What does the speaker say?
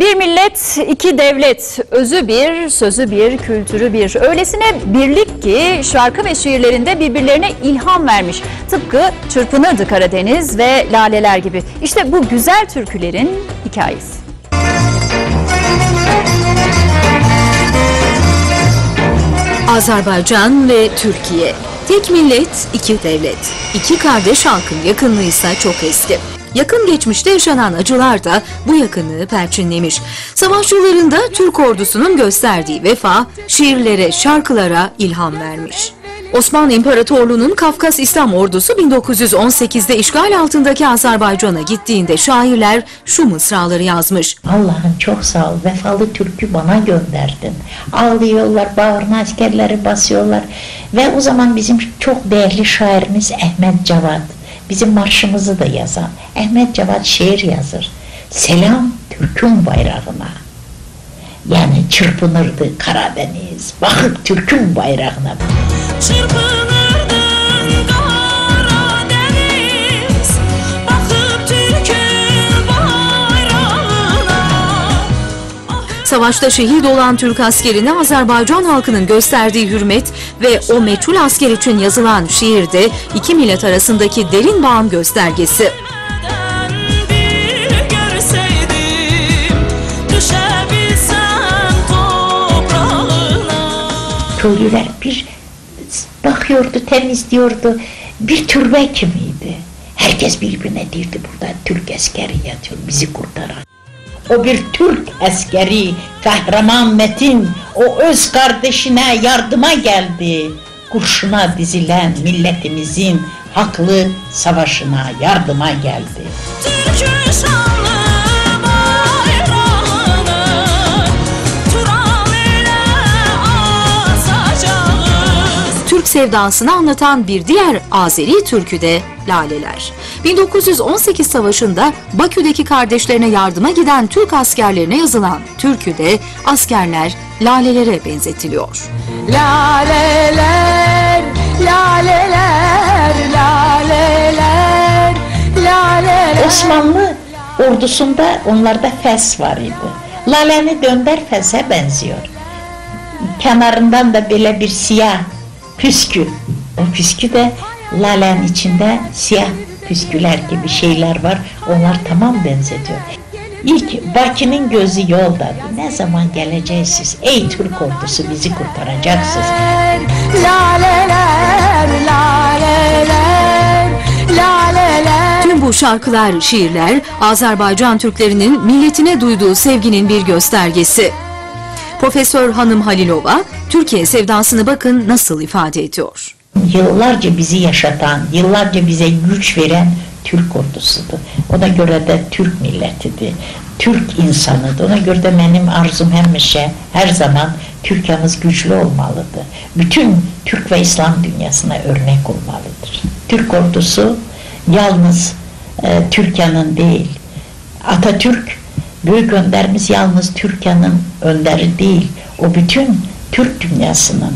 Bir millet, iki devlet, özü bir, sözü bir, kültürü bir. Öylesine birlik ki şarkı ve şiirlerinde birbirlerine ilham vermiş. Tıpkı Çırpınırdı Karadeniz ve Laleler gibi. İşte bu güzel türkülerin hikayesi. Azerbaycan ve Türkiye. Tek millet, iki devlet. İki kardeş halkın yakınlığı ise çok eski. Yakın geçmişte yaşanan acılar da bu yakınlığı perçinlemiş. Savaş yıllarında Türk ordusunun gösterdiği vefa şiirlere, şarkılara ilham vermiş. Osmanlı İmparatorluğu'nun Kafkas İslam Ordusu 1918'de işgal altındaki Azerbaycan'a gittiğinde şairler şu mısraları yazmış. Allah'ım çok sağ ol. Vefalı türkü bana gönderdin. Ağlıyorlar, bağrına askerleri basıyorlar. Ve o zaman bizim çok değerli şairimiz Ahmet Cevat. Bizim marşımızı da yazan. Ahmet Cevat şiir yazır. Selam Türk'ün bayrağına. Yani çırpınırdı Karadeniz. Bakıp Türk'ün bayrağına. Çırpınırdın Savaşta şehit olan Türk askerine Azerbaycan halkının gösterdiği hürmet ve o meçhul asker için yazılan şiirde iki millet arasındaki derin bağın göstergesi. Köylüler bir bakıyordu, temizliyordu. Bir türbe kimiydi. Herkes birbirine dirdi burada Türk askeri yatıyor bizi kurtaran. O bir Türk askeri, kahraman Metin, o öz kardeşine yardıma geldi. Kurşuna dizilen milletimizin haklı savaşına yardıma geldi. Türk'ün sevdasını anlatan bir diğer Azeri türkü de Laleler. 1918 Savaşı'nda Bakü'deki kardeşlerine yardıma giden Türk askerlerine yazılan türküde askerler lalelere benzetiliyor. Laleler, laleler, laleler, laleler. Osmanlı ordusunda onlarda fes var idi. Laleni dönder fese benziyor. Kenarından da böyle bir siyah püskü. O püskü de lalenin içinde siyah püsküler gibi şeyler var. Onlar tamam benzetiyor. İlk Bakı'nın gözü yolda. Ne zaman geleceğiz siz? Ey Türk ordusu bizi kurtaracaksınız. Laleler, laleler, laleler. Tüm bu şarkılar, şiirler Azerbaycan Türklerinin milletine duyduğu sevginin bir göstergesi. Profesör Hanım Halilova, Türkiye sevdasını bakın nasıl ifade ediyor. yıllarca bizi yaşatan, yıllarca bize güç veren Türk ordusudur. Ona göre de Türk milletidir. Türk insanıdır. Ona göre de benim arzum hemşe her zaman Türkiye'miz güçlü olmalıdır. Bütün Türk ve İslam dünyasına örnek olmalıdır. Türk ordusu yalnız e, Türkiye'nin değil, Atatürk büyük önderimiz yalnız Türkiye'nin önderi değil, o bütün Türk dünyasının